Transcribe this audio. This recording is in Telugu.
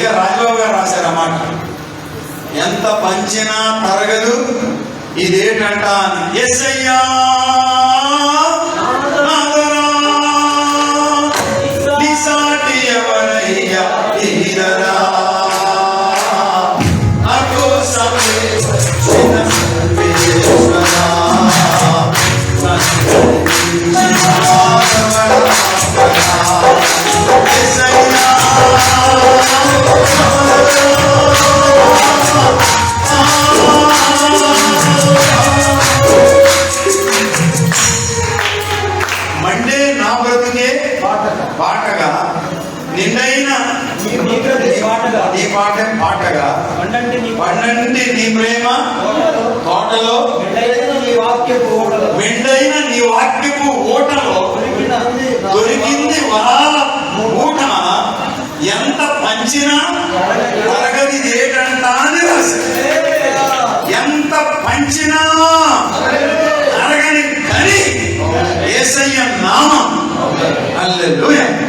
పైగా రాజబాబు గారు రాశారు అన్నమాట ఎంత పంచినా తరగదు ఇదేటంట అని. ఎస్ఐయా Oh, నా బ్రతుకే పాటగా. నిండైన నీ పాట పాటగా. పండంటి నీ ప్రేమ తోటలో. మెండైన నీ వాక్యపు ఓటలో. దొరికింది వరాల ఊట ఎంత పంచినా తరగది ఏటంట అని రాశారు. ఎంత పంచినా తరగని కని Hallelujah.